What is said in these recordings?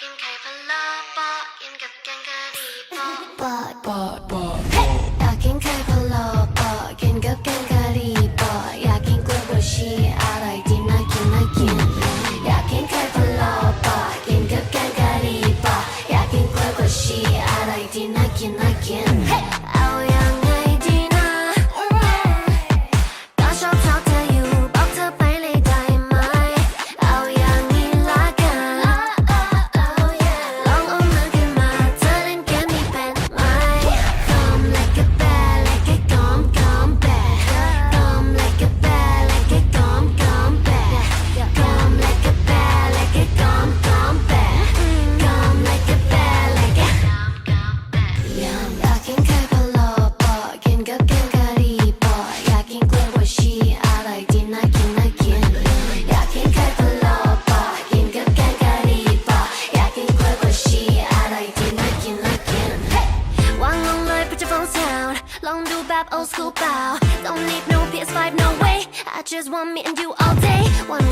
กินไข่พะโล้ปอกินกับแกงกะหรี่ปอปอปอปอดอยากกินไข่พะโล้ปอกินกับแกงกะหรี่ปออยากกินกล้วยบวชชีอะไรที่น่ากินน่ากิน อยากกินไข่พะโล้ปอกินกับแกงกะหรี่ปออยากกินกล้วยบวชชีอะไรที่น่ากินน่ากินเอายังไ old school bow. Don't need no PS5, no way. I just want me and you all day. One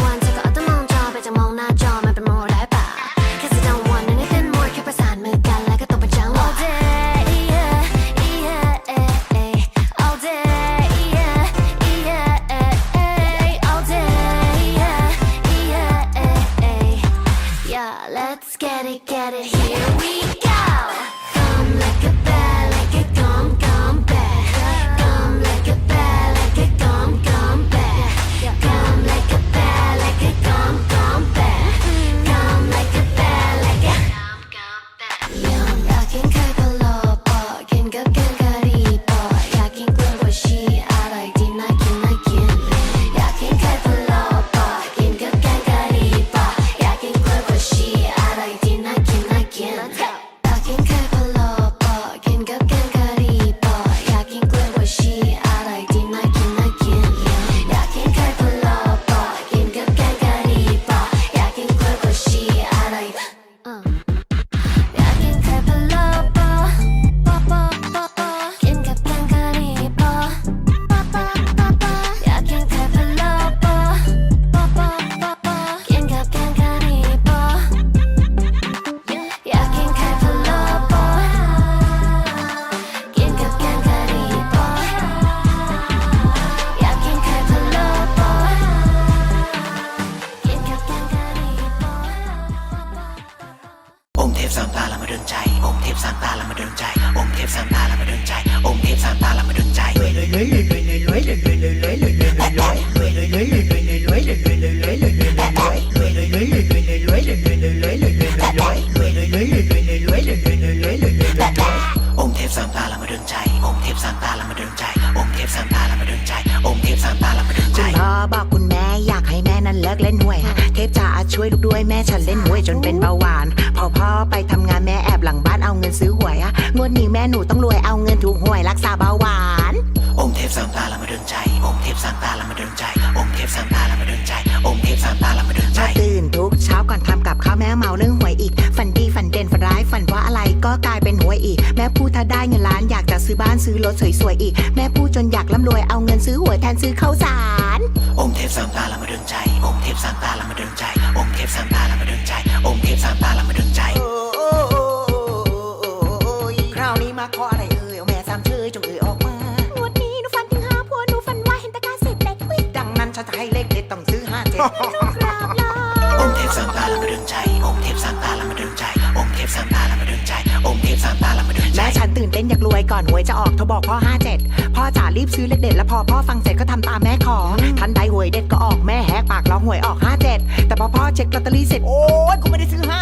เลิกเล่นหวยฮะเทพจ๋าช่วยลูกด้วยแม่ฉันเล่นหวยจนเป็นเบาหวาน พอพ่อไปทำงานแม่แอบหลังบ้านเอาเงินซื้อหวยอะงวดนี้แม่หนูต้องรวยเอาเงินถูกหวยรักษาเบาหวาน องค์เทพสามตาละมาดนใจ องค์เทพสามตาละมาดนใจ องค์เทพสามตาละมาดนใจ องค์เทพสามตาละมาดนใจมาตื่นทุกเช้าก่อนทำกับข้าวแม่เมาเรื่องหวยอีก ฝันดีฝันเด่นฝันร้ายฝันว่าอะไรก็กลายเป็นหวยอีก แม่พูดถ้าได้เงินล้านอยากจะ ซื้อบ้านซื้อรถสวยๆอีก แม่พูดจนอยากร่ำรวยเอาเงินซื้อหวยแทนซื้อข้าวสารองค์เทพสามตาละมาดนใจองค์เทพสามตาละมาดนใจองค์เทพสามตาละมาดนใจองค์เทพสามตาละมาดนใจคราวนี้มาขออะไรเอ่ยเอาแม่สามเชยจงเอ่ยออกมาวันนี้หนูฝันถึงหาผัวหนูฝันว่าเห็นตะกร้าสิบเล็กวิดังนั้นฉันจะให้เลขเด็ดต้องซื้อห้าเจ็ดลูกกราบลาองค์เทพสามตาละมาดนใจองค์เทพสามตาละมาดนใจองค์เทพสามตาละมาดนใจองค์เทพสามตา ตื่นเต้นอยากรวยก่อนหวยจะออกเธอบอกพ่อห้าเจ็ดพ่อจ๋ารีบซื้อเลขเด็ดแล้วพอพ่อฟังเสร็จก็ทำตามแม่ขอ ทันใดหวยเด็ดก็ออกแม่แหกปากร้องหวยออกห้าเจ็ดแต่พอพ่อเช็คลอตเตอรี่เสร็จโอ๊ยกูไม่ได้ซื้อห้า